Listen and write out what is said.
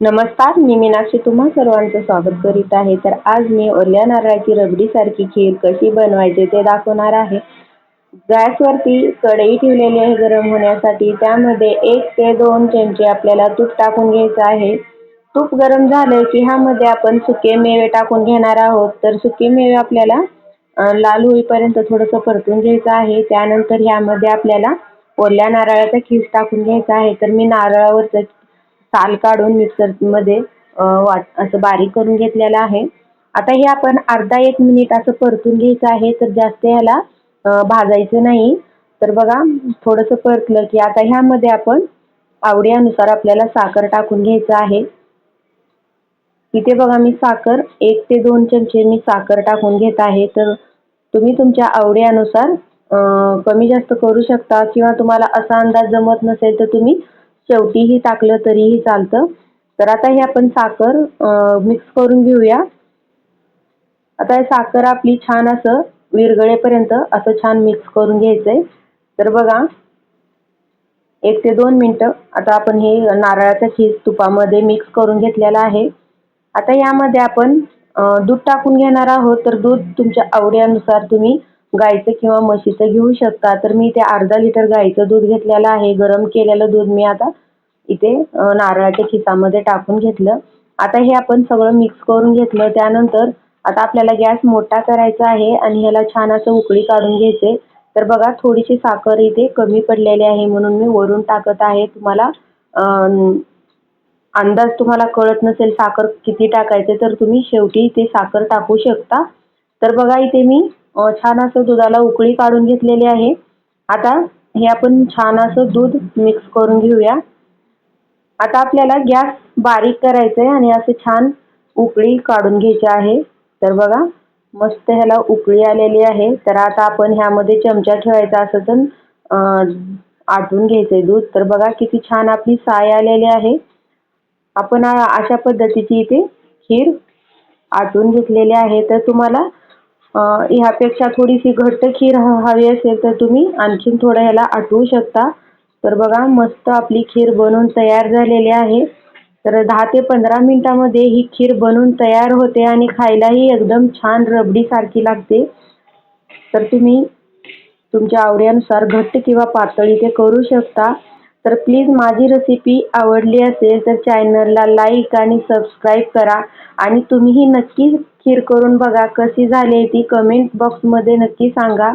नमस्कार मी मीनाक्षी तुम्हा सर्वांचं स्वागत करीत आहे. तर आज मी ओल्या नारळाची रबडीसारखी खीर कशी बनवायची ते दाखवणार आहे. गॅसवरती कढई ठेवलेली आहे गरम होण्यासाठी. त्यामध्ये एक ते दोन चमचे आपल्याला तूप टाकून घ्यायचं आहे. तूप गरम झालं की ह्यामध्ये आपण सुके मेवे टाकून घेणार आहोत. तर सुके मेवे आपल्याला लाल होईपर्यंत थोडंसं परतून घ्यायचं आहे. त्यानंतर ह्यामध्ये आपल्याला ओल्या नारळाचा खीस टाकून घ्यायचा आहे. तर मी नारळावरचं साल काढून मिक्सरमध्ये मध्ये वाट असं बारीक करून घेतलेलं आहे. आता हे आपण अर्धा एक मिनिट असं परतून घ्यायचं आहे तर जास्त ह्याला भाजायचं नाही. तर बघा थोडंसं परतलं की आता ह्यामध्ये आपण आवडीनुसार आपल्याला साखर टाकून घ्यायचं आहे. इथे बघा मी साखर एक ते दोन चमचे मी साखर टाकून घेत आहे. तर तुम्ही तुमच्या आवडीनुसार कमी जास्त करू शकता किंवा तुम्हाला असा अंदाज जमत नसेल तर तुम्ही शेवटीही टाकलं तरीही चालतं. तर आता हे आपण साखर मिक्स करून घेऊया. आता हे साखर आपली छान असं विरगळेपर्यंत असं छान मिक्स करून घ्यायचंय. तर बघा एक ते दोन मिनटं आता आपण हे नारळाचा चीज तुपामध्ये मिक्स करून घेतलेला आहे. आता यामध्ये आपण दूध टाकून घेणार आहोत. तर दूध तुमच्या आवडीनुसार तुम्ही गाईचं किंवा म्हशीचं घेऊ शकता तर मी इथे अर्धा लिटर गाईचं दूध घेतलेलं आहे. गरम केलेलं दूध मी आता इथे नारळाच्या खिसामध्ये टाकून घेतलं. आता हे आपण सगळं मिक्स करून घेतलं. त्यानंतर आता आपल्याला गॅस मोठा करायचा आहे आणि ह्याला छान असं उकळी काढून घ्यायचे. तर बघा थोडीशी साखर इथे कमी पडलेली आहे म्हणून मी वरून टाकत आहे. तुम्हाला अंदाज तुम्हाला कळत नसेल साखर किती टाकायचे तर तुम्ही शेवटी इथे साखर टाकू शकता. तर बघा इथे मी छान असं दुधाला उकळी काढून घेतलेली आहे. आता हे आपण छान असं दूध मिक्स करून घेऊया. आता आपल्याला गॅस बारीक करायचा आहे आणि असं छान उकळी काढून घ्यायची आहे. तर बघा मस्त ह्याला उकळी आलेली आहे. तर आता आपण ह्यामध्ये चमचा ठेवायचा असं तर आटून घ्यायचं आहे दूध. तर बघा किती छान आपली साय आलेली आहे. आपण अशा पद्धतीची इथे खीर आटून घेतलेली आहे. तर तुम्हाला ह्यापेक्षा थोडीशी घट्ट खीर हवी असेल तर तुम्ही आणखीन थोडं ह्याला आटवू शकता. तर बघा मस्त आपली खीर बनवून तयार झालेली आहे. तर दहा ते पंधरा मिनिटामध्ये ही खीर बनवून तयार होते आणि खायलाही एकदम छान रबडीसारखी लागते. तर तुम्ही तुमच्या आवडीनुसार घट्ट किंवा पातळी ते करू शकता. तर प्लीज माझी रेसिपी आवडली असेल तर चॅनलला लाईक आणि सबस्क्राईब करा. आणि तुम्हीही नक्की खीर करून बघा कशी झाली ती कमेंट बॉक्समध्ये नक्की सांगा.